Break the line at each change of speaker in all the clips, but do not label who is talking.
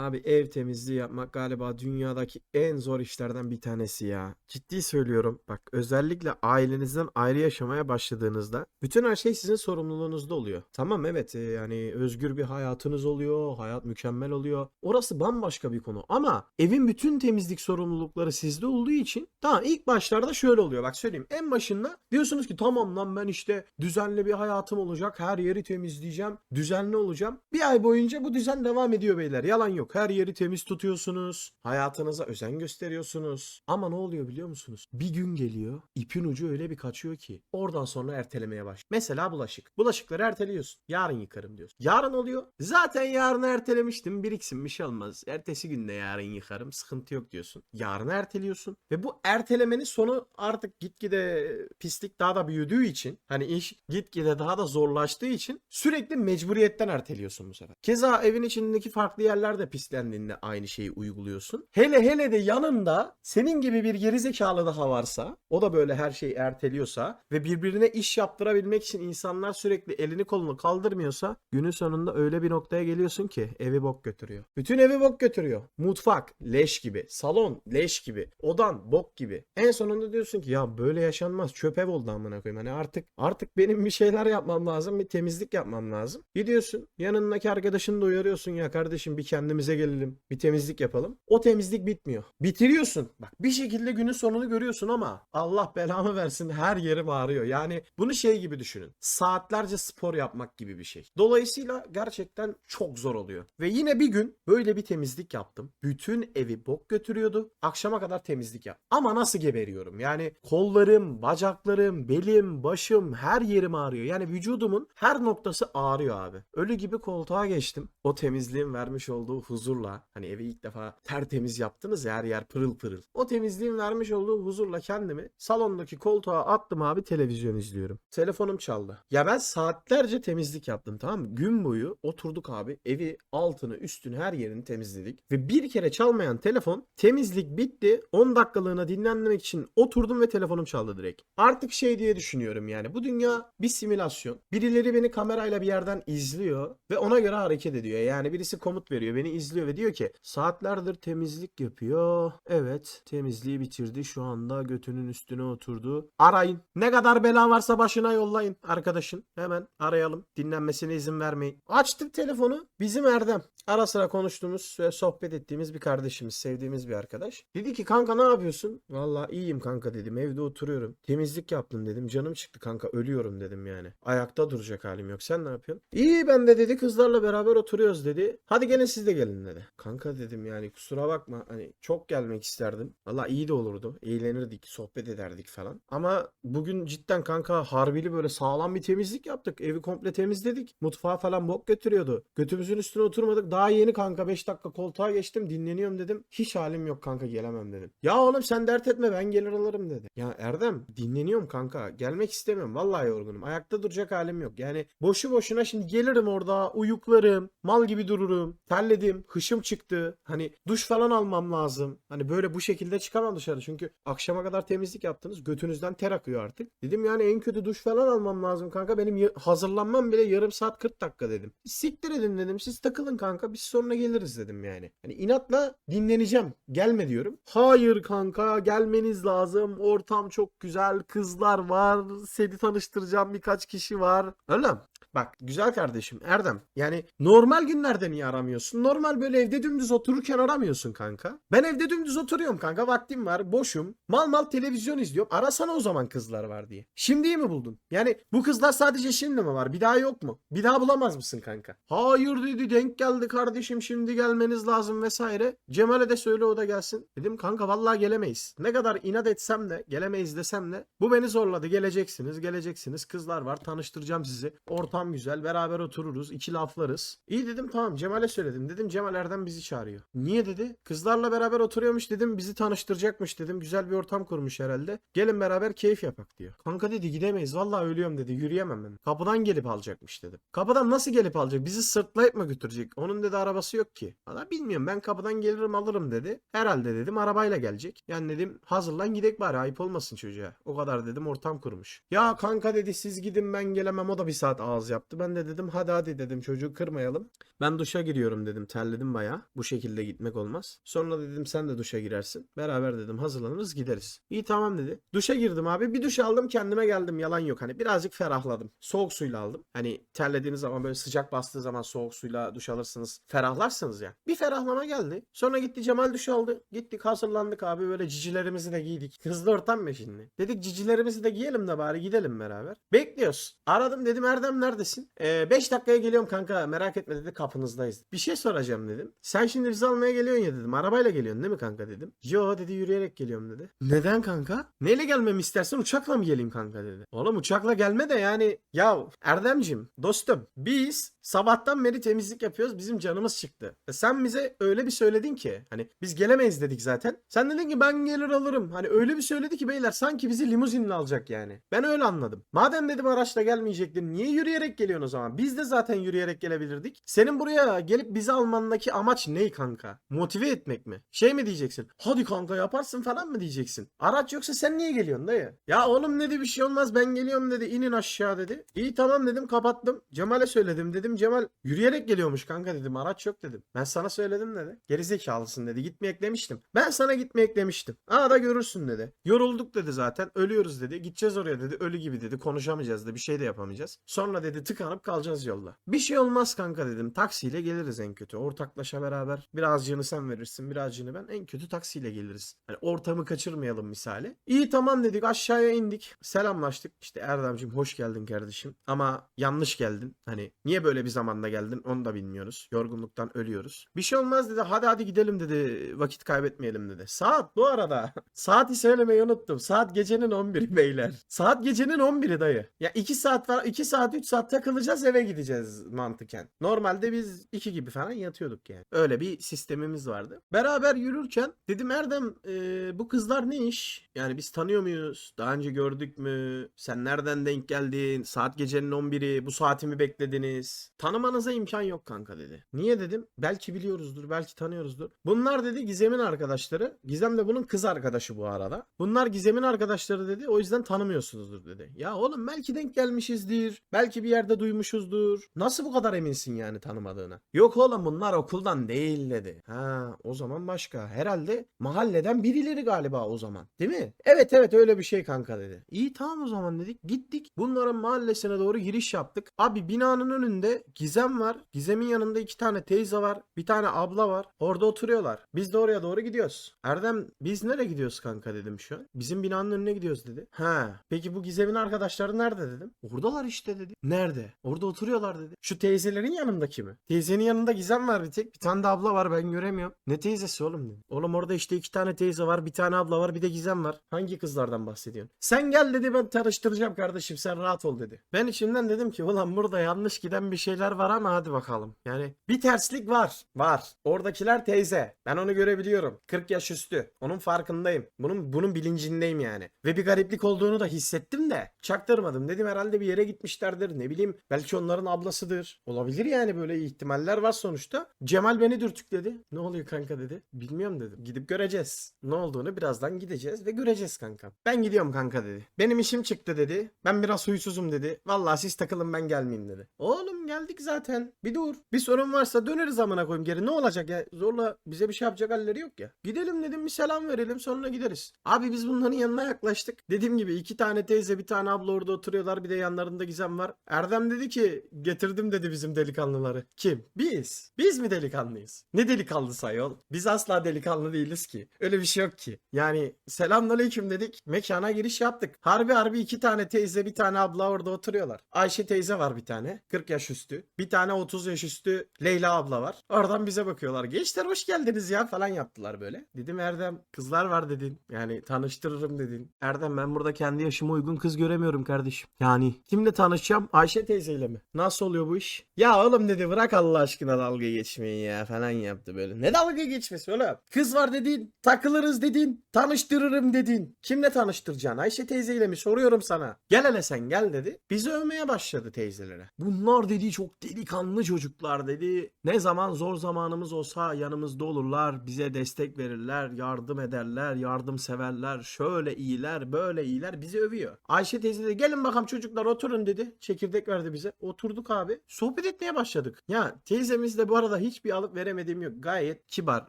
Abi ev temizliği yapmak galiba dünyadaki en zor işlerden bir tanesi ya. Ciddi söylüyorum. Bak özellikle ailenizden ayrı yaşamaya başladığınızda bütün her şey sizin sorumluluğunuzda oluyor. Tamam evet e, yani özgür bir hayatınız oluyor. Hayat mükemmel oluyor. Orası bambaşka bir konu. Ama evin bütün temizlik sorumlulukları sizde olduğu için tamam ilk başlarda şöyle oluyor. Bak söyleyeyim. En başında diyorsunuz ki tamam lan ben işte düzenli bir hayatım olacak. Her yeri temizleyeceğim. Düzenli olacağım. Bir ay boyunca bu düzen devam ediyor beyler. Yalan yok. Her yeri temiz tutuyorsunuz. Hayatınıza özen gösteriyorsunuz. Ama ne oluyor biliyor musunuz? Bir gün geliyor. ipin ucu öyle bir kaçıyor ki. Oradan sonra ertelemeye baş. Mesela bulaşık. Bulaşıkları erteliyorsun. Yarın yıkarım diyorsun. Yarın oluyor. Zaten yarın ertelemiştim. Biriksin bir şey olmaz. Ertesi günde yarın yıkarım. Sıkıntı yok diyorsun. Yarın erteliyorsun. Ve bu ertelemenin sonu artık gitgide pislik daha da büyüdüğü için hani iş gitgide daha da zorlaştığı için sürekli mecburiyetten erteliyorsun bu sefer. Keza evin içindeki farklı yerler de pislendiğinde aynı şeyi uyguluyorsun. Hele hele de yanında senin gibi bir gerizekalı daha varsa o da böyle her şeyi erteliyorsa ve birbirine iş yaptırabilmek için insanlar sürekli elini kolunu kaldırmıyorsa günün sonunda öyle bir noktaya geliyorsun ki evi bok götürüyor. Bütün evi bok götürüyor. Mutfak leş gibi, salon leş gibi, odan bok gibi. En sonunda diyorsun ki ya böyle yaşanmaz. Çöp ev oldu amına koyayım. Hani artık artık benim bir şeyler yapmam lazım, bir temizlik yapmam lazım. Gidiyorsun yanındaki arkadaşını da uyarıyorsun ya kardeşim bir kendimize gelelim, bir temizlik yapalım. O temizlik bitmiyor. Bitiriyorsun. Bak bir şekilde günün sonunu görüyorsun ama Allah belamı versin her yeri bağırıyor. Yani bunu şey gibi düşünün. Saatlerce spor yapmak gibi bir şey. Dolayısıyla gerçekten çok zor oluyor. Ve yine bir gün böyle bir temizlik yaptım. Bütün evi bok götürüyordu. Akşama kadar temizlik yap. Ama nasıl geberiyorum? Yani kollarım, bacaklarım, belim, başım her yerim ağrıyor. Yani vücudumun her noktası ağrıyor abi. Ölü gibi koltuğa geçtim. O temizliğin vermiş olduğu huzurla hani evi ilk defa tertemiz yaptınız ya her yer pırıl pırıl. O temizliğin vermiş olduğu huzurla kendimi salondaki koltuğa attım abi televizyon izliyorum. Telefonum çaldı. Ya ben saatlerce temizlik yaptım tamam mı? Gün boyu oturduk abi evi altını üstünü her yerini temizledik. Ve bir kere çalmayan telefon temizlik bitti 10 dakikalığına dinlenmek için oturdum ve telefonum çaldı direkt. Artık şey diye düşünüyorum yani bu dünya bir simülasyon. Birileri beni kamerayla bir yerden izliyor ve ona göre hareket ediyor. Yani birisi komut veriyor beni izliyor ve diyor ki saatlerdir temizlik yapıyor. Evet temizliği bitirdi şu anda götünün üstüne oturdu. Arayın. Ne kadar bela varsa başına yollayın arkadaşın. Hemen arayalım. Dinlenmesine izin vermeyin. Açtık telefonu. Bizim Erdem. Ara sıra konuştuğumuz ve sohbet ettiğimiz bir kardeşimiz. Sevdiğimiz bir arkadaş. Dedi ki kanka ne yapıyorsun? Valla iyiyim kanka dedim. Evde oturuyorum. Temizlik yaptım dedim. Canım çıktı kanka. Ölüyorum dedim yani. Ayakta duracak halim yok. Sen ne yapıyorsun? İyi ben de dedi. Kızlarla beraber oturuyoruz dedi. Hadi gene siz de gelin dedi. Kanka dedim yani kusura bakma. Hani çok gelmek isterdim. Valla iyi de olurdu. Eğlenirdik. Sohbet ederdik falan. Ama bugün cidden kanka harbili böyle sağlam bir temizlik yaptık. Evi komple temizledik. Mutfağa falan bok götürüyordu. Götümüzün üstüne oturmadık. Daha yeni kanka 5 dakika koltuğa geçtim. Dinleniyorum dedim. Hiç halim yok kanka gelemem dedim. Ya oğlum sen dert etme ben gelir alırım dedi. Ya Erdem dinleniyorum kanka. Gelmek istemiyorum. Vallahi yorgunum. Ayakta duracak halim yok. Yani boşu boşuna şimdi gelirim orada uyuklarım. Mal gibi dururum. Terledim. Hışım çıktı. Hani duş falan almam lazım. Hani böyle bu şekilde çıkamam dışarı. Çünkü akşama kadar temizlik yaptınız. Götünüzden ter akıyor artık. Dedim yani en kötü duş falan almam lazım kanka. Benim hazırlanmam bile yarım saat 40 dakika dedim. Siktir edin dedim. Siz takılın kanka. Biz sonra geliriz dedim yani. Hani inatla dinleneceğim. Gelme diyorum. Hayır kanka gelmeniz lazım. Ortam çok güzel. Kızlar var. Seni tanıştıracağım birkaç kişi var. Öyle mi? Bak güzel kardeşim Erdem. Yani normal günlerde niye aramıyorsun? Normal böyle evde dümdüz otururken aramıyorsun kanka. Ben evde dümdüz oturuyorum kanka. Vaktim var. Boşum. Mal mal televizyon izliyorum. Arasana o zaman kızlar var diye. Şimdi iyi mi buldun? Yani bu kızlar sadece şimdi mi var? Bir daha yok mu? Bir daha bulamaz mısın kanka? Hayır dedi denk geldi kardeşim şimdi gelmeniz lazım vesaire. Cemal'e de söyle o da gelsin. Dedim kanka vallahi gelemeyiz. Ne kadar inat etsem de gelemeyiz desem de bu beni zorladı. Geleceksiniz geleceksiniz. Kızlar var tanıştıracağım sizi. Ortam güzel beraber otururuz. iki laflarız. İyi dedim tamam Cemal'e söyledim. Dedim Cemal Erdem bizi çağırıyor. Niye dedi? Kızlarla beraber oturuyormuş dedim. Bizi tanıştıracakmış dedim. Güzel bir ortam kurmuş herhalde. Gelin beraber keyif yapak diyor. Kanka dedi gidemeyiz. Vallahi ölüyorum dedi. Yürüyemem ben. Kapıdan gelip alacakmış dedim. Kapıdan nasıl gelip alacak? Bizi sırtlayıp mı götürecek? Onun dedi arabası yok ki. Valla bilmiyorum ben kapıdan gelirim alırım dedi. Herhalde dedim arabayla gelecek. Yani dedim hazırlan gidek bari ayıp olmasın çocuğa. O kadar dedim ortam kurmuş. Ya kanka dedi siz gidin ben gelemem o da bir saat ağzı yaptı. Ben de dedim hadi hadi dedim çocuğu kırmayalım. Ben duşa giriyorum dedim. Terledim bayağı. Bu şekilde gitmek olmaz. Sonra dedim sen de duşa girersin. Beraber dedim hazırlanırız gideriz. İyi tamam dedi. Duşa girdim abi. Bir duş aldım kendime geldim. Yalan yok. Hani birazcık ferahladım. Soğuk suyla aldım. Hani terlediğiniz zaman böyle sıcak bastığı zaman soğuk suyla duş alırsınız. Ferahlarsınız ya. Bir ferahlama geldi. Sonra gitti Cemal duş aldı. Gittik hazırlandık abi böyle cicilerimizi de giydik. Hızlı ortam mı şimdi? Dedik cicilerimizi de giyelim de bari gidelim beraber. Bekliyoruz. Aradım dedim Erdem neredesin? 5 dakikaya geliyorum kanka merak etme dedi kapınızdayız. Bir şey soracağım dedim. Sen şimdi bizi almaya geliyorsun ya dedim. Arabayla geliyorsun değil mi kanka dedim. Yo dedi yürüyerek geliyorum dedi. Neden kanka? Neyle gelmemi istersen uçakla mı geleyim kanka dedi. Oğlum uçakla gelme de yani ya Erdemcim dostum biz sabahtan beri temizlik yapıyoruz bizim canımız çıktı. E sen bize öyle bir söyledin ki hani biz gelemeyiz dedik zaten. Sen dedin ki ben gelir alırım. Hani öyle bir söyledi ki beyler sanki bizi limuzinle alacak yani. Ben öyle anladım. Madem dedim araçla gelmeyecektin niye yürüyerek geliyorsun o zaman? Biz de zaten yürüyerek gelebilirdik. Senin buraya gelip bizi almandaki amaç ne kanka? Motive etmek mi? Şey mi diyeceksin? Hadi kanka yaparsın falan mı diyeceksin? Araç yoksa sen niye geliyorsun dayı? Ya oğlum dedi bir şey olmaz ben geliyorum dedi. inin aşağı dedi. İyi tamam dedim kapattım. Cemal'e söyledim dedim. Cemal yürüyerek geliyormuş kanka dedim. Araç yok dedim. Ben sana söyledim dedi. Gerizekalısın dedi. Gitmeyek demiştim. Ben sana gitmeyek demiştim. Aa da görürsün dedi. Yorulduk dedi zaten. Ölüyoruz dedi. Gideceğiz oraya dedi. Ölü gibi dedi. Konuşamayacağız da bir şey de yapamayacağız. Sonra dedi tıkanıp kalacağız yolda. Bir şey olmaz kanka dedim. Taksiyle geliriz en kötü. Ortaklaşa beraber birazcığını sen verirsin birazcığını ben. En kötü taksiyle geliriz. Hani ortamı kaçırmayalım misali. İyi tamam dedik aşağıya indik. Selamlaştık. İşte Erdemciğim hoş geldin kardeşim. Ama yanlış geldin. Hani niye böyle bir zamanda geldin onu da bilmiyoruz. Yorgunluktan ölüyoruz. Bir şey olmaz dedi. Hadi hadi gidelim dedi. Vakit kaybetmeyelim dedi. Saat bu arada. Saati söylemeyi unuttum. Saat gecenin 11'i beyler. Saat gecenin 11'i dayı. Ya 2 saat var. 2 saat 3 saat takılacağız eve gideceğiz mantıken. Normalde biz 2 gibi falan yatıyorduk yani. Öyle bir sistemimiz vardı. Beraber yürürken dedim Erdem e, bu kızlar ne iş? Yani biz tanıyor muyuz? Daha önce gördük mü? Sen nereden denk geldin? Saat gecenin 11'i. Bu saati mi beklediniz? Tanımanıza imkan yok kanka dedi. Niye dedim? Belki biliyoruzdur. Belki tanıyoruzdur. Bunlar dedi Gizem'in arkadaşları. Gizem de bunun kız arkadaşı bu arada. Bunlar Gizem'in arkadaşları dedi. O yüzden tanımıyorsunuzdur dedi. Ya oğlum belki denk gelmişizdir. Belki bir yerde duymuşuzdur. Nasıl bu kadar eminsin yani tanımadığına? Yok oğlum bunlar okuldan değil dedi. Ha o zaman başka. Herhalde mahalleden birileri galiba o zaman. Değil mi? Evet evet öyle bir şey kanka dedi. İyi tamam o zaman dedik. Gittik. Bunların mahallesine doğru giriş yaptık. Abi binanın önünde Gizem var. Gizem'in yanında iki tane teyze var. Bir tane abla var. Orada oturuyorlar. Biz de oraya doğru gidiyoruz. Erdem biz nereye gidiyoruz kanka dedim şu an. Bizim binanın önüne gidiyoruz dedi. Ha peki bu Gizem'in arkadaşları nerede dedim. Oradalar işte dedi. Nerede? Orada oturuyorlar dedi. Şu teyzelerin yanındaki mi? Teyzenin yanında Gizem var bir tek. Bir tane de abla var ben göremiyorum. Ne teyzesi oğlum dedim. Oğlum orada işte iki tane teyze var. Bir tane abla var. Bir de Gizem var. Hangi kızlardan bahsediyorsun? Sen gel dedi ben tanıştıracağım kardeşim sen rahat ol dedi. Ben içimden dedim ki ulan burada yanlış giden bir şeyler var ama hadi bakalım. Yani bir terslik var. Var. Oradakiler teyze. Ben onu görebiliyorum. 40 yaş üstü. Onun farkındayım. Bunun bunun bilincindeyim yani. Ve bir gariplik olduğunu da hissettim de çaktırmadım. Dedim herhalde bir yere gitmişlerdir. Ne bileyim belki onların ablasıdır. Olabilir yani böyle ihtimaller var sonuçta. Cemal beni dürtükledi. Ne oluyor kanka dedi. Bilmiyorum dedim. Gidip göreceğiz. Ne olduğunu birazdan gideceğiz ve göreceğiz kanka. Ben gidiyorum kanka dedi. Benim işim çıktı dedi. Ben biraz huysuzum dedi. Vallahi siz takılın ben gelmeyeyim dedi. Oğlum geldik zaten. Bir dur. Bir sorun varsa döneriz amına koyayım geri. Ne olacak ya? Zorla bize bir şey yapacak halleri yok ya. Gidelim dedim bir selam verelim sonra gideriz. Abi biz bunların yanına yaklaştık. Dediğim gibi iki tane teyze bir tane abla orada oturuyorlar. Bir de yanlarında Gizem var. Erdem dedi ki getirdim dedi bizim delikanlıları. Kim? Biz. Biz mi delikanlıyız? Ne delikanlı sayol? Biz asla delikanlı değiliz ki. Öyle bir şey yok ki. Yani selamünaleyküm dedik. Mekana giriş yaptık. Harbi harbi iki tane teyze bir tane abla orada oturuyorlar. Ayşe teyze var bir tane. 40 yaş üstü. Bir tane 30 yaş üstü Leyla abla var. Oradan bize bakıyorlar. Gençler hoş geldiniz ya falan yaptılar böyle. Dedim Erdem kızlar var dedin. Yani tanıştırırım dedin. Erdem ben burada kendi yaşıma uygun kız göremiyorum kardeşim. Yani kimle tanışacağım? Ayşe teyzeyle mi? Nasıl oluyor bu iş? Ya oğlum dedi bırak Allah aşkına dalga geçmeyi ya falan yaptı böyle. Ne dalga geçmesi oğlum? Kız var dedin, takılırız dedin, tanıştırırım dedin. Kimle tanıştıracaksın? Ayşe teyzeyle mi? Soruyorum sana. Gel hele sen gel dedi. Bizi övmeye başladı teyzelere. Bunlar dedi çok delikanlı çocuklar dedi. Ne zaman zor zamanımız olsa yanımızda olurlar. Bize destek verirler, yardım ederler, yardımseverler. Şöyle iyiler, böyle iyiler. Bizi övüyor. Ayşe teyze de gelin bakalım çocuklar oturun dedi. Çekirdek verdi bize. Oturduk abi. Sohbet etmeye başladık. Ya teyzemiz de bu arada hiçbir alıp veremediğim yok. Gayet kibar,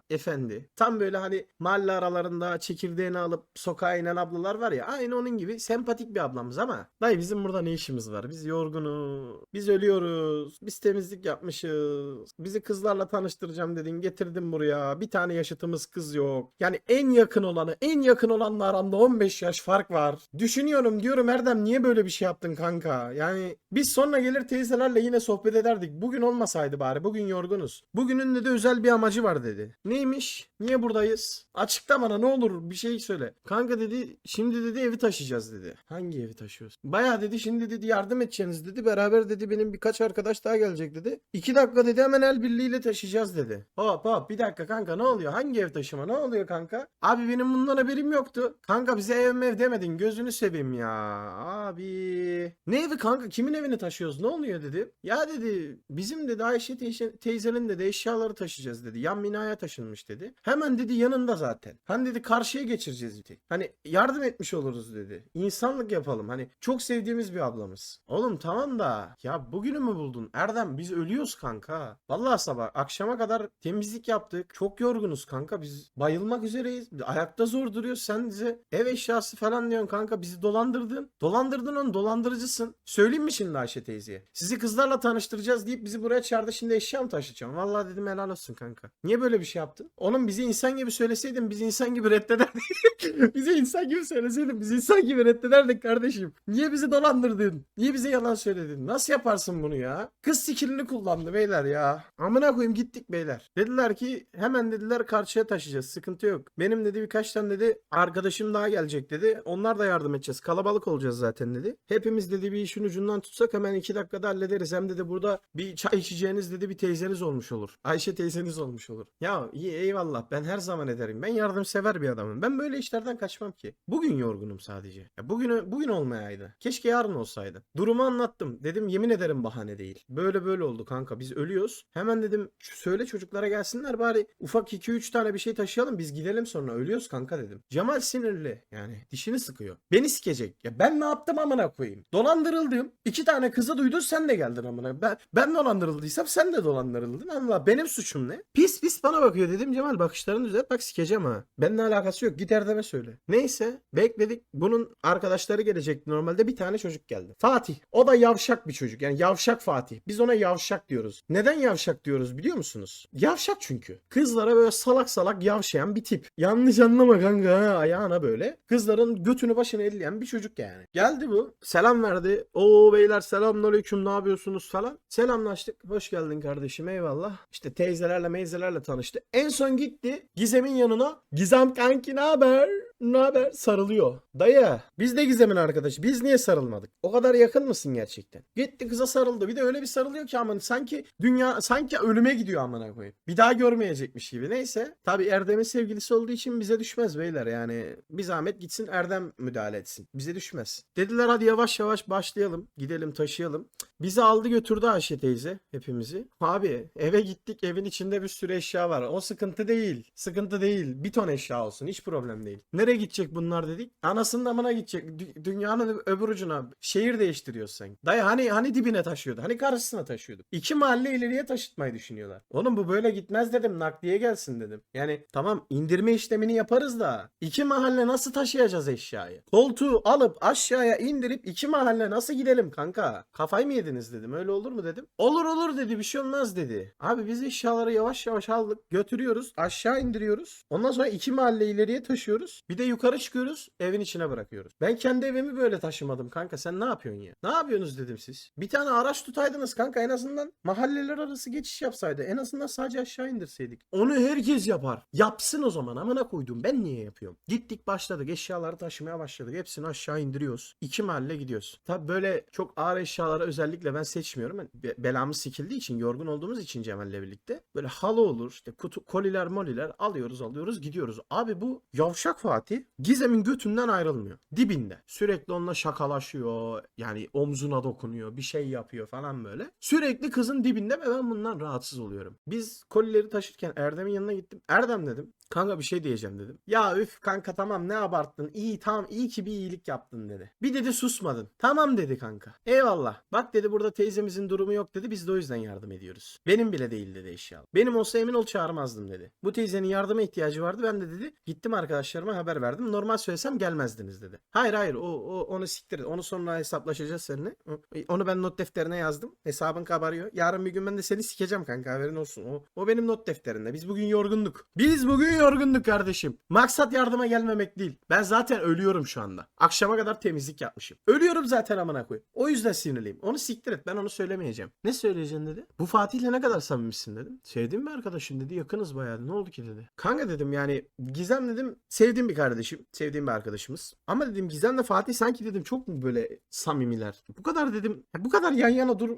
efendi. Tam böyle hani mahalle aralarında çekirdeğini alıp sokağa inen ablalar var ya. Aynı onun gibi sempatik bir ablamız ama. Dayı bizim burada ne işimiz var? Biz yorgunuz. Biz ölüyoruz. Biz temizlik yapmışız. Bizi kızlarla tanıştıracağım dedin. Getirdim buraya. Bir tane yaşıtımız kız yok. Yani en yakın olanı, en yakın olanla aramda 15 yaş fark var. Düşünüyorum diyorum Erdem niye böyle bir şey yaptın kanka? Yani biz sonra gelir teyzelerle yine sohbet ederdik. Bugün olmasaydı bari. Bugün yorgunuz. Bugünün de, de özel bir amacı var dedi. Neymiş? Niye buradayız? Açıkla bana ne olur bir şey söyle. Kanka dedi şimdi dedi evi taşıyacağız dedi. Hangi evi taşıyoruz? Baya dedi şimdi dedi yardım edeceğiniz dedi. Beraber dedi benim birkaç arkadaş daha gelecek dedi. İki dakika dedi hemen el birliğiyle taşıyacağız dedi. Hop hop bir dakika kanka ne oluyor? Hangi ev taşıma ne oluyor kanka? Abi benim bundan haberim yoktu. Kanka bize ev mev demedin gözünü seveyim ya. Abi. Ne evi kanka kimin evini taşıyoruz ne oluyor dedi. Ya dedi bizim dedi Ayşe teyze, teyzenin dedi eşyaları taşıyacağız dedi. Yan binaya taşınmış dedi. Hemen dedi yanında zaten. Hani dedi karşıya geçireceğiz dedi. Hani yardım etmiş oluruz dedi. İnsanlık yapalım. Hani çok sevdiğimiz bir ablamız. Oğlum tamam da ya bugünü mü buldun? Erdem biz ölüyoruz kanka. Vallahi sabah akşama kadar temizlik yaptık. Çok yorgunuz kanka. Biz bayılmak üzereyiz. Ayakta zor duruyoruz. Sen bize ev eşyası falan diyorsun kanka. Bizi dolandırdın. Dolandırdın onu dolandırıcısın. Söyleyeyim mi şimdi Ayşe teyzeye? Sizi kızlarla tanıştıracağız deyip bizi buraya çağırdı. Şimdi eşya mı taşıyacağım? Vallahi dedim helal olsun kanka. Niye böyle bir şey yaptın? Onun bizi insan gibi söyleseydin biz insan gibi reddederdik. bize insan gibi söyleseydin biz insan gibi reddederdik kardeşim. Niye bizi dolandırdın? Niye bize yalan söyledin? Nasıl yaparsın bunu ya? Kız skillini kullandı beyler ya. Amına koyayım gittik beyler. Dediler ki hemen dediler karşıya taşıyacağız. Sıkıntı yok. Benim dedi birkaç tane dedi arkadaşım daha gelecek dedi. Onlar da yardım edeceğiz. Kalabalık olacağız zaten dedi. Hepimiz dedi bir işin ucundan tutsak hemen iki dakikada hallederiz. Hem dedi burada bir çay içeceğiniz dedi bir teyzeniz olmuş olur. Ayşe teyzeniz olmuş olur. Ya iyi eyvallah ben her zaman ederim. Ben yardımsever bir adamım. Ben böyle işlerden kaçmam ki. Bugün yorgunum sadece. Ya bugün bugün olmayaydı. Keşke yarın olsaydı. Durumu anlattım. Dedim yemin ederim bahane değil. Böyle böyle oldu kanka. Biz ölüyoruz. Hemen dedim "Şu söyle çocuklara gelsinler bari ufak 2-3 tane bir şey taşıyalım. Biz gidelim sonra ölüyoruz kanka dedim. Cemal sinirli. Yani dişini sıkıyor. Beni sikecek. Ya ben ne yaptım amına koyayım? Dolandırıldım. İki tane kızı duydun sen de geldin amına. Ben, ben dolandırıldıysam sen de dolandırıldın. Allah benim suçum ne? Pis pis bana bakıyor dedim Cemal bakışlarını düzelt bak sikeceğim ha. Benimle alakası yok git Erdem'e söyle. Neyse bekledik. Bunun arkadaşları gelecekti normalde bir tane çocuk geldi. Fatih. O da yavşak bir çocuk. Yani yavşak Fatih. Biz ona yavşak diyoruz. Neden yavşak diyoruz biliyor musunuz? Yavşak çünkü. Kızlara böyle salak salak yavşayan bir tip. Yanlış anlama kanka ha, ayağına böyle. Kızların götünü başını elleyen bir çocuk yani. Geldi bu. Selam verdi. Oo beyler selamünaleyküm ne yapıyorsunuz falan. Selamlaştık. Hoş geldin kardeşim eyvallah. İşte teyzelerle meyzelerle tanıştı. En son gitti Gizem'in yanına. Gizem kanki ne haber? Ne haber? Sarılıyor. Dayı biz de Gizem'in arkadaşı. Biz niye sarılmadık? O kadar yakın mısın gerçekten? Gitti kıza sarıldı. Bir de öyle bir sarılıyor ki aman sanki dünya sanki ölüme gidiyor amına koyayım. Bir daha görmeyecekmiş gibi. Neyse. Tabi Erdem'in sevgilisi olduğu için bize düşmez beyler. Yani bir zahmet gitsin Erdem müdahale etsin. Bize düşmez. Dediler hadi yavaş yavaş başlayalım. Gidelim taşıyalım. Bizi aldı götürdü Ayşe teyze hepimizi. Abi eve gittik evin içinde bir sürü eşya var. O sıkıntı değil. Sıkıntı değil. Bir ton eşya olsun. Hiç problem değil. Nereye gidecek bunlar dedik. Anasının amına gidecek. Dü- dünyanın öbür ucuna. Şehir değiştiriyorsun sen. Dayı hani hani dibine taşıyordu. Hani karşısına taşıyordu. İki mahalle ileriye taşıtmayı düşünüyorlar. Oğlum bu böyle gitmez dedim. Nakliye gelsin dedim. Yani tamam indirme işlemini yaparız da iki mahalle nasıl taşıyacağız eşyayı? Koltuğu alıp aşağıya indirip iki mahalle nasıl gidelim kanka? Kafayı mı yediniz dedim. Öyle olur mu dedim. Olur olur dedi. Bir şey olmaz dedi. Abi biz eşyaları yavaş yavaş aldık. Götürüyoruz. Aşağı indiriyoruz. Ondan sonra iki mahalle ileriye taşıyoruz. Bir de yukarı çıkıyoruz. Evin içine bırakıyoruz. Ben kendi evimi böyle taşımadım kanka. Sen ne yapıyorsun ya? Ne yapıyorsunuz dedim siz. Bir tane araç tutaydınız kanka. En azından mahalleler arası geçiş yapsaydı. En azından sadece aşağı indirseydik. Onu herkes yapar. Yapsın o zaman. Amına koydum. Ben niye yapıyorum? Gittik başladık. Eşyaları taşımaya başladık. Hepsini aşağı indiriyoruz. İki mahalle gidiyoruz. Tabi böyle çok ağır eşyalara özellikle özellikle ben seçmiyorum. Be- belamız sikildiği için yorgun olduğumuz için Cemal'le birlikte böyle halı olur işte kutu koliler moliler alıyoruz alıyoruz gidiyoruz. Abi bu yavşak Fatih Gizem'in götünden ayrılmıyor. Dibinde. Sürekli onunla şakalaşıyor. Yani omzuna dokunuyor. Bir şey yapıyor falan böyle. Sürekli kızın dibinde ve ben bundan rahatsız oluyorum. Biz kolileri taşırken Erdem'in yanına gittim. Erdem dedim. Kanka bir şey diyeceğim dedim. Ya üf kanka tamam ne abarttın. İyi tamam iyi ki bir iyilik yaptın dedi. Bir dedi susmadın. Tamam dedi kanka. Eyvallah. Bak dedi burada teyzemizin durumu yok dedi. Biz de o yüzden yardım ediyoruz. Benim bile değil dedi eşyalı. Benim olsa emin ol çağırmazdım dedi. Bu teyzenin yardıma ihtiyacı vardı. Ben de dedi gittim arkadaşlarıma haber verdim. Normal söylesem gelmezdiniz dedi. Hayır hayır o, o onu siktir. Onu sonra hesaplaşacağız seninle. O- Onu ben not defterine yazdım. Hesabın kabarıyor. Yarın bir gün ben de seni sikeceğim kanka haberin olsun. O, o benim not defterinde. Biz bugün yorgunduk. Biz bugün yorgunduk kardeşim. Maksat yardıma gelmemek değil. Ben zaten ölüyorum şu anda. Akşama kadar temizlik yapmışım. Ölüyorum zaten amına koyayım. O yüzden sinirliyim. Onu siktir et. Ben onu söylemeyeceğim. Ne söyleyeceksin dedi. Bu Fatih'le ne kadar samimisin dedim. Sevdiğim bir arkadaşım dedi. Yakınız bayağı. Ne oldu ki dedi. Kanka dedim yani Gizem dedim sevdiğim bir kardeşim. Sevdiğim bir arkadaşımız. Ama dedim Gizem'le Fatih sanki dedim çok mu böyle samimiler. Bu kadar dedim. Bu kadar yan yana dur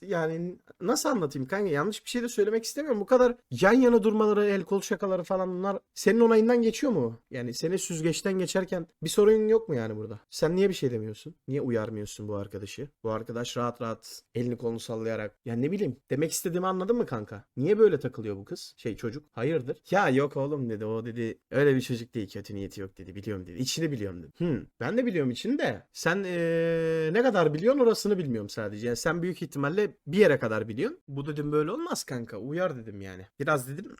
yani nasıl anlatayım kanka yanlış bir şey de söylemek istemiyorum. Bu kadar yan yana durmaları, el kol şakaları falan bunlar senin onayından geçiyor mu? Yani seni süzgeçten geçerken bir sorun yok mu yani burada? Sen niye bir şey demiyorsun? Niye uyarmıyorsun bu arkadaşı? Bu arkadaş rahat rahat elini kolunu sallayarak. Ya ne bileyim demek istediğimi anladın mı kanka? Niye böyle takılıyor bu kız? Şey çocuk. Hayırdır? Ya yok oğlum dedi. O dedi öyle bir çocuk değil. Kötü niyeti yok dedi. Biliyorum dedi. İçini biliyorum dedi. Hmm, ben de biliyorum içini de. Sen eee, ne kadar biliyorsun orasını bilmiyorum sadece. Yani sen büyük ihtimalle bir yere kadar biliyorsun. Bu dedim böyle olmaz kanka. Uyar dedim yani. Biraz dedim.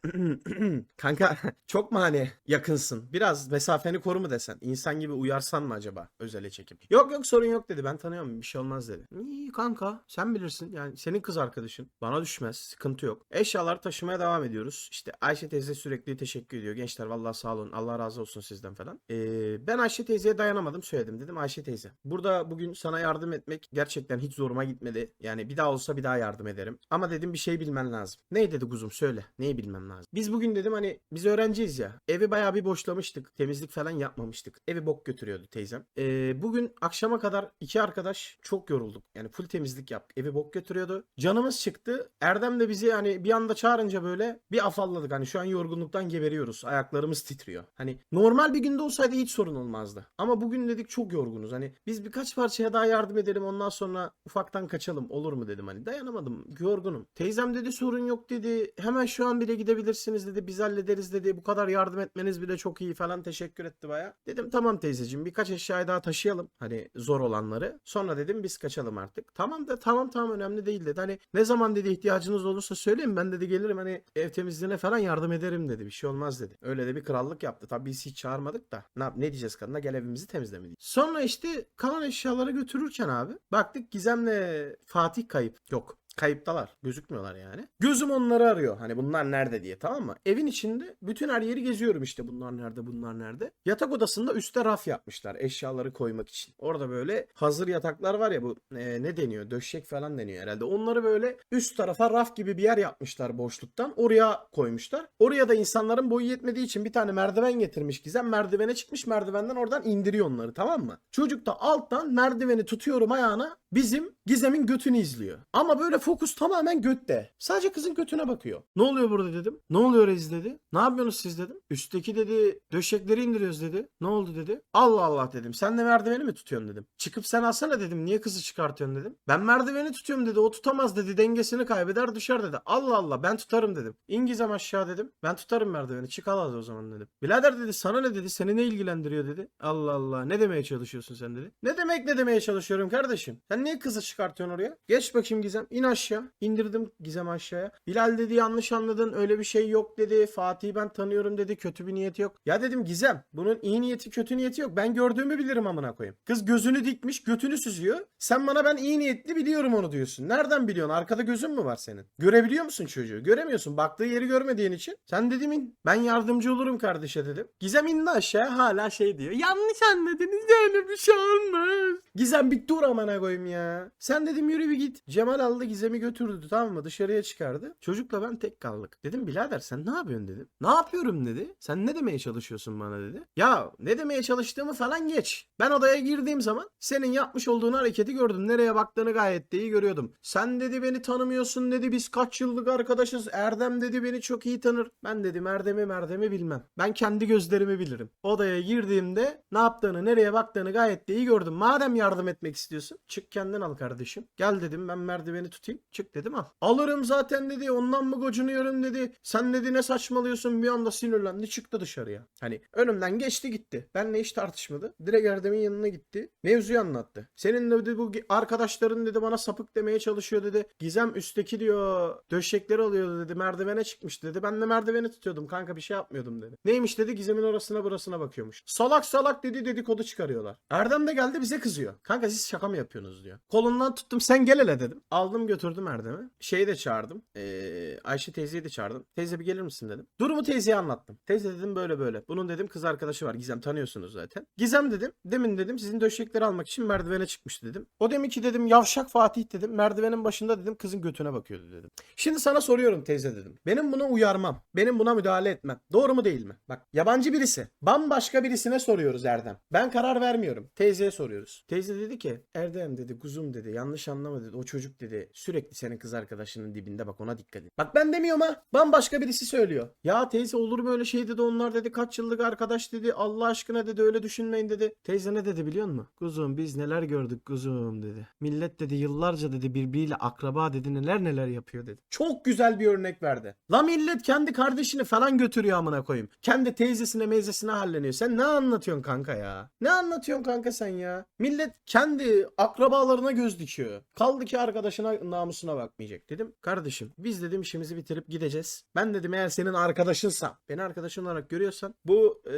kanka çok mu hani yakınsın? Biraz mesafeni koru mu desen? İnsan gibi uyarsan mı acaba özele çekip? Yok yok sorun yok dedi. Ben tanıyorum bir şey olmaz dedi. İyi kanka sen bilirsin. Yani senin kız arkadaşın. Bana düşmez. Sıkıntı yok. Eşyaları taşımaya devam ediyoruz. İşte Ayşe teyze sürekli teşekkür ediyor. Gençler vallahi sağ olun. Allah razı olsun sizden falan. Ee, ben Ayşe teyzeye dayanamadım söyledim. Dedim Ayşe teyze. Burada bugün sana yardım etmek gerçekten hiç zoruma gitmedi. Yani bir daha olsa bir daha yardım ederim. Ama dedim bir şey bilmen lazım. Ne dedi kuzum söyle. Neyi bilmem lazım. Biz bugün dedim hani biz öğrenciyiz ya. Evi bayağı bir boşlamıştık. Temizlik falan yapmamıştık. Evi bok götürüyordu teyzem. Ee, bugün akşama kadar iki arkadaş çok yorulduk. Yani full temizlik yaptık. Evi bok götürüyordu. Canımız çıktı. Erdem de bizi hani bir anda çağırınca böyle bir afalladık. Hani şu an yorgunluktan geberiyoruz. Ayaklarımız titriyor. Hani normal bir günde olsaydı hiç sorun olmazdı. Ama bugün dedik çok yorgunuz. Hani biz birkaç parçaya daha yardım edelim. Ondan sonra ufaktan kaçalım. Olur mu dedim hani. Dayanamadım. Yorgunum. Teyzem dedi sorun yok dedi. Hemen şu an bile gidebilirsiniz dedi. Biz hallederiz dedi. Bu kadar yardım etmeniz bile çok iyi falan. Teşekkür etti baya. Dedim tamam teyzeciğim birkaç eşyayı daha taşıyalım. Hani zor olanları. Sonra dedim biz kaçalım artık. Tamam da tamam tamam önemli değil dedi. Hani ne zaman dedi ihtiyacınız olursa söyleyin ben dedi gelirim hani ev temizliğine falan yardım ederim dedi. Bir şey olmaz dedi. Öyle de bir krallık yaptı. Tabii biz hiç çağırmadık da. Ne, ne diyeceğiz kadına gel evimizi temizle mi. Sonra işte kalan eşyaları götürürken abi baktık Gizem'le Fatih kayıp. Yok kayıptalar. Gözükmüyorlar yani. Gözüm onları arıyor. Hani bunlar nerede diye tamam mı? Evin içinde bütün her yeri geziyorum işte. Bunlar nerede bunlar nerede. Yatak odasında üstte raf yapmışlar eşyaları koymak için. Orada böyle hazır yataklar var ya bu e, ne deniyor? Döşek falan deniyor herhalde. Onları böyle üst tarafa raf gibi bir yer yapmışlar boşluktan. Oraya koymuşlar. Oraya da insanların boyu yetmediği için bir tane merdiven getirmiş Gizem. Merdivene çıkmış merdivenden oradan indiriyor onları tamam mı? Çocuk da alttan merdiveni tutuyorum ayağına bizim Gizem'in götünü izliyor. Ama böyle fokus tamamen götte. Sadece kızın götüne bakıyor. Ne oluyor burada dedim. Ne oluyor Reis dedi. Ne yapıyorsunuz siz dedim. Üstteki dedi döşekleri indiriyoruz dedi. Ne oldu dedi. Allah Allah dedim. Sen de merdiveni mi tutuyorsun dedim. Çıkıp sen alsana dedim. Niye kızı çıkartıyorsun dedim. Ben merdiveni tutuyorum dedi. O tutamaz dedi. Dengesini kaybeder düşer dedi. Allah Allah ben tutarım dedim. İn Gizem aşağı dedim. Ben tutarım merdiveni. Çık al o zaman dedim. Birader dedi sana ne dedi. Seni ne ilgilendiriyor dedi. Allah Allah ne demeye çalışıyorsun sen dedi. Ne demek ne demeye çalışıyorum kardeşim. Sen niye kızı çıkartıyorsun oraya? Geç bakayım Gizem. İn aşağı. İndirdim Gizem aşağıya. Bilal dedi yanlış anladın. Öyle bir şey yok dedi. Fatih'i ben tanıyorum dedi. Kötü bir niyeti yok. Ya dedim Gizem bunun iyi niyeti kötü niyeti yok. Ben gördüğümü bilirim amına koyayım. Kız gözünü dikmiş götünü süzüyor. Sen bana ben iyi niyetli biliyorum onu diyorsun. Nereden biliyorsun? Arkada gözün mü var senin? Görebiliyor musun çocuğu? Göremiyorsun. Baktığı yeri görmediğin için. Sen dedim in. Ben yardımcı olurum kardeşe dedim. Gizem indi aşağıya hala şey diyor. Yanlış anladınız öyle bir şey olmaz. Gizem bir dur amına koyayım ya. Sen dedim yürü bir git. Cemal aldı Gizem'i Gizem'i götürdü tamam mı? Dışarıya çıkardı. Çocukla ben tek kaldık. Dedim birader sen ne yapıyorsun dedim. Ne yapıyorum dedi. Sen ne demeye çalışıyorsun bana dedi. Ya ne demeye çalıştığımı falan geç. Ben odaya girdiğim zaman senin yapmış olduğun hareketi gördüm. Nereye baktığını gayet de iyi görüyordum. Sen dedi beni tanımıyorsun dedi. Biz kaç yıllık arkadaşız. Erdem dedi beni çok iyi tanır. Ben dedim Erdem'i Merdem'i bilmem. Ben kendi gözlerimi bilirim. Odaya girdiğimde ne yaptığını nereye baktığını gayet de iyi gördüm. Madem yardım etmek istiyorsun çık kendin al kardeşim. Gel dedim ben merdiveni tutayım. Çık dedim al. Alırım zaten dedi. Ondan mı gocunuyorum dedi. Sen dedi ne saçmalıyorsun bir anda sinirlendi çıktı dışarıya. Hani önümden geçti gitti. Benle hiç tartışmadı. Direkt Erdem'in yanına gitti. Mevzuyu anlattı. Senin dedi bu arkadaşların dedi bana sapık demeye çalışıyor dedi. Gizem üstteki diyor döşekleri alıyordu dedi. Merdivene çıkmış dedi. Ben de merdiveni tutuyordum kanka bir şey yapmıyordum dedi. Neymiş dedi Gizem'in orasına burasına bakıyormuş. Salak salak dedi dedikodu çıkarıyorlar. Erdem de geldi bize kızıyor. Kanka siz şaka mı yapıyorsunuz diyor. Kolundan tuttum sen gel hele dedim. Aldım götürdüm Erdem'i. Şeyi de çağırdım. Ee, Ayşe teyzeyi de çağırdım. Teyze bir gelir misin dedim. Durumu teyzeye anlattım. Teyze dedim böyle böyle. Bunun dedim kız arkadaşı var. Gizem tanıyorsunuz zaten. Gizem dedim. Demin dedim sizin döşekleri almak için merdivene çıkmıştı dedim. O demin ki dedim yavşak Fatih dedim. Merdivenin başında dedim kızın götüne bakıyordu dedim. Şimdi sana soruyorum teyze dedim. Benim buna uyarmam. Benim buna müdahale etmem. Doğru mu değil mi? Bak yabancı birisi. Bambaşka birisine soruyoruz Erdem. Ben karar vermiyorum. Teyzeye soruyoruz. Teyze dedi ki Erdem dedi kuzum dedi yanlış anlama dedi. O çocuk dedi sürekli senin kız arkadaşının dibinde bak ona dikkat et. Bak ben demiyorum ha. Bambaşka birisi söylüyor. Ya teyze olur böyle şey dedi onlar dedi kaç yıllık arkadaş dedi. Allah aşkına dedi öyle düşünmeyin dedi. Teyze ne dedi biliyor musun? Kuzum biz neler gördük kuzum dedi. Millet dedi yıllarca dedi birbiriyle akraba dedi neler neler yapıyor dedi. Çok güzel bir örnek verdi. La millet kendi kardeşini falan götürüyor amına koyayım. Kendi teyzesine meyzesine halleniyor. Sen ne anlatıyorsun kanka ya? Ne anlatıyorsun kanka sen ya? Millet kendi akrabalarına göz dikiyor. Kaldı ki arkadaşına namusuna bakmayacak. Dedim kardeşim biz dedim işimizi bitirip gideceğiz. Ben dedim eğer senin arkadaşınsam, beni arkadaşın olarak görüyorsan bu e,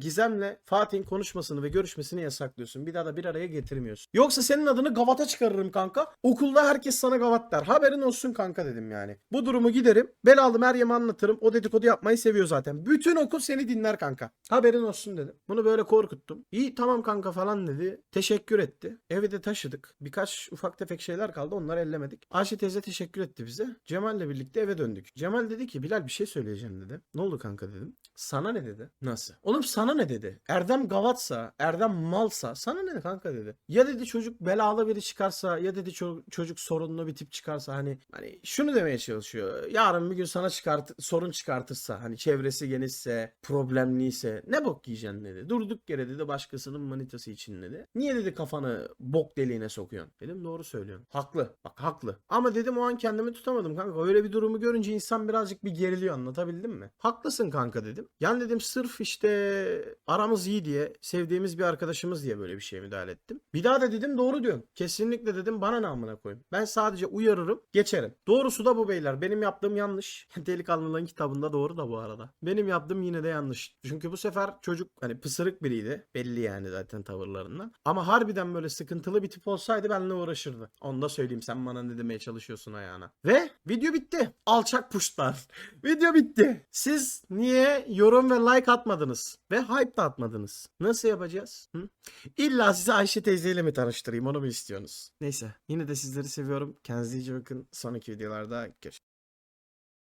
Gizem'le Fatih'in konuşmasını ve görüşmesini yasaklıyorsun. Bir daha da bir araya getirmiyorsun. Yoksa senin adını gavata çıkarırım kanka. Okulda herkes sana gavat der. Haberin olsun kanka dedim yani. Bu durumu giderim. Belalı Meryem'e anlatırım. O dedikodu yapmayı seviyor zaten. Bütün okul seni dinler kanka. Haberin olsun dedim. Bunu böyle korkuttum. İyi tamam kanka falan dedi. Teşekkür etti. Evi de taşıdık. Birkaç ufak tefek şeyler kaldı. Onları ellemedik. Ayşe teyze teşekkür etti bize. Cemal'le birlikte eve döndük. Cemal dedi ki Bilal bir şey söyleyeceğim dedi. Ne oldu kanka dedim. Sana ne dedi? Nasıl? Oğlum sana ne dedi? Erdem gavatsa, Erdem malsa sana ne kanka dedi. Ya dedi çocuk belalı biri çıkarsa ya dedi ço- çocuk sorunlu bir tip çıkarsa hani hani şunu demeye çalışıyor. Yarın bir gün sana çıkart sorun çıkartırsa hani çevresi genişse, problemliyse ne bok yiyeceksin dedi. Durduk yere dedi başkasının manitası için dedi. Niye dedi kafanı bok deliğine sokuyorsun? Dedim doğru söylüyorsun. Haklı. Bak haklı. Ama dedim o an kendimi tutamadım kanka. Öyle bir durumu görünce insan birazcık bir geriliyor anlatabildim mi? Haklısın kanka dedim. Yani dedim sırf işte aramız iyi diye sevdiğimiz bir arkadaşımız diye böyle bir şeye müdahale ettim. Bir daha da dedim doğru diyorsun. Kesinlikle dedim bana ne amına koyayım. Ben sadece uyarırım geçerim. Doğrusu da bu beyler. Benim yaptığım yanlış. Delikanlılığın kitabında doğru da bu arada. Benim yaptığım yine de yanlış. Çünkü bu sefer çocuk hani pısırık biriydi. Belli yani zaten tavırlarından. Ama harbiden böyle sıkıntılı bir tip olsaydı benimle uğraşırdı. Onu da söyleyeyim sen bana ne demeye çalışıyorsun ayağına. Ve video bitti. Alçak puşlar. video bitti. Siz niye yorum ve like atmadınız? Ve hype da atmadınız? Nasıl yapacağız? Hı? İlla size Ayşe teyzeyle mi tanıştırayım onu mu istiyorsunuz? Neyse yine de sizleri seviyorum. Kendinize iyi bakın. Sonraki videolarda görüşürüz.